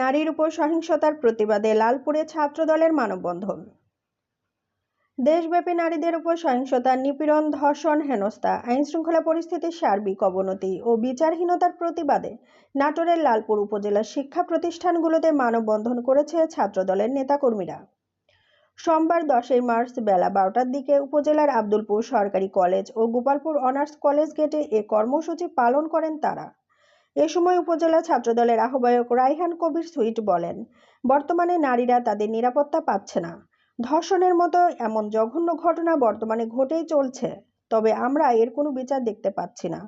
নারীর উপর সহিংসতার প্রতিবাদে লালপুরে ছাত্রদলের মানববন্ধন। দেশব্যাপী নারীদের উপর সহিংসতা, নিপীড়ন, ধর্ষণ, হেনস্থা, আইনশৃঙ্খলা পরিস্থিতির সার্বিক অবনতি ও বিচারহীনতার প্রতিবাদে নাটোরের লালপুর উপজেলার শিক্ষা প্রতিষ্ঠানগুলোতে মানববন্ধন করেছে ছাত্রদলের নেতাকর্মীরা। সোমবার দশই মার্চ বেলা বারোটার দিকে উপজেলার আব্দুলপুর সরকারি কলেজ ও গোপালপুর অনার্স কলেজ গেটে এ কর্মসূচি পালন করেন তারা। এ সময় উপজেলা ছাত্রদলের আহ্বায়ক রাইহান কবির সুইট বলেন, বর্তমানে নারীরা তাদের নিরাপত্তা পাচ্ছে না। ধর্ষণের মতো এমন জঘন্য ঘটনা বর্তমানে ঘটেই চলছে, তবে আমরা এর কোনো বিচার দেখতে পাচ্ছি না।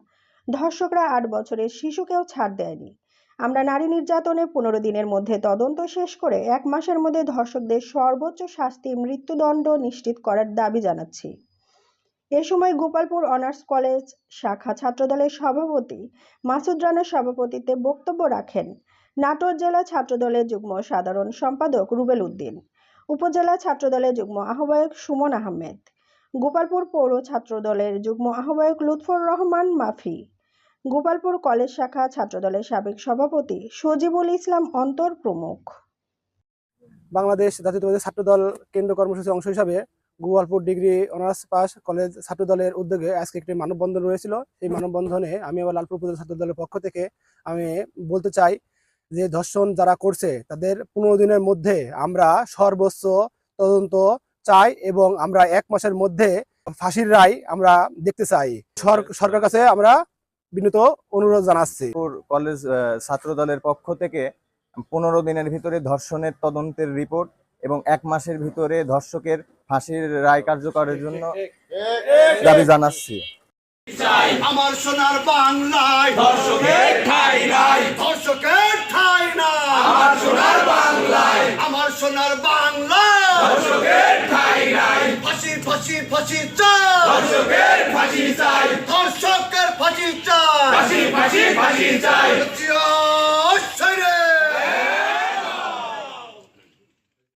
ধর্ষকরা আট বছরের শিশুকেও ছাড় দেয়নি। আমরা নারী নির্যাতনে পনেরো দিনের মধ্যে তদন্ত শেষ করে এক মাসের মধ্যে ধর্ষকদের সর্বোচ্চ শাস্তি মৃত্যুদণ্ড নিশ্চিত করার দাবি জানাচ্ছি। এ সময় গোপালপুর অনার্স কলেজ শাখা ছাত্রদলের সভাপতি মাসুদ রানার সভাপতিত্বে বক্তব্য রাখেন। নাটোর জেলা ছাত্রদলের যুগ্ম সাধারণ সম্পাদক রুবেল উদ্দিন, উপজেলা ছাত্রদলের যুগ্ম আহ্বায়ক সুমন আহমেদ, গোপালপুর পৌর ছাত্রদলের যুগ্ম আহ্বায়ক লুৎফর রহমান মাফি, গোপালপুর কলেজ শাখা ছাত্রদলের সাবেক সভাপতি সজিবুল ইসলাম অন্তর প্রমুখ। বাংলাদেশ জাতীয়তাবাদী ছাত্রদল কেন্দ্র কর্মসূচির অংশ হিসাবে Gopalpur degree honours pass college ছাত্রদলের উদ্যোগে আজকে একটি মানববন্ধন রয়েছিল। এই মানববন্ধনে আমি আবার লালপুর উপজেলা ছাত্রদলের পক্ষ থেকে আমি বলতে চাই যে, ধর্ষণ যারা করছে, তাদের পনেরো দিনের মধ্যে আমরা সর্বোচ্চ তদন্ত চাই এবং আমরা এক মাসের মধ্যে ফাঁসির রায় আমরা দেখতে চাই। সর- সরকার কাছে আমরা বিনীত অনুরোধ জানাচ্ছি। কলেজ ছাত্র দলের পক্ষ থেকে পনেরো দিনের ভিতরে ধর্ষণের তদন্তের রিপোর্ট এবং এক মাসের ভিতরে ধর্ষকের ফাঁসির রায় কার্যকরের জন্য দাবি জানাচ্ছি। আমার সোনার ধর্ষকের সোনার আমার সোনার ধর্ষকের ফাঁসি চাই।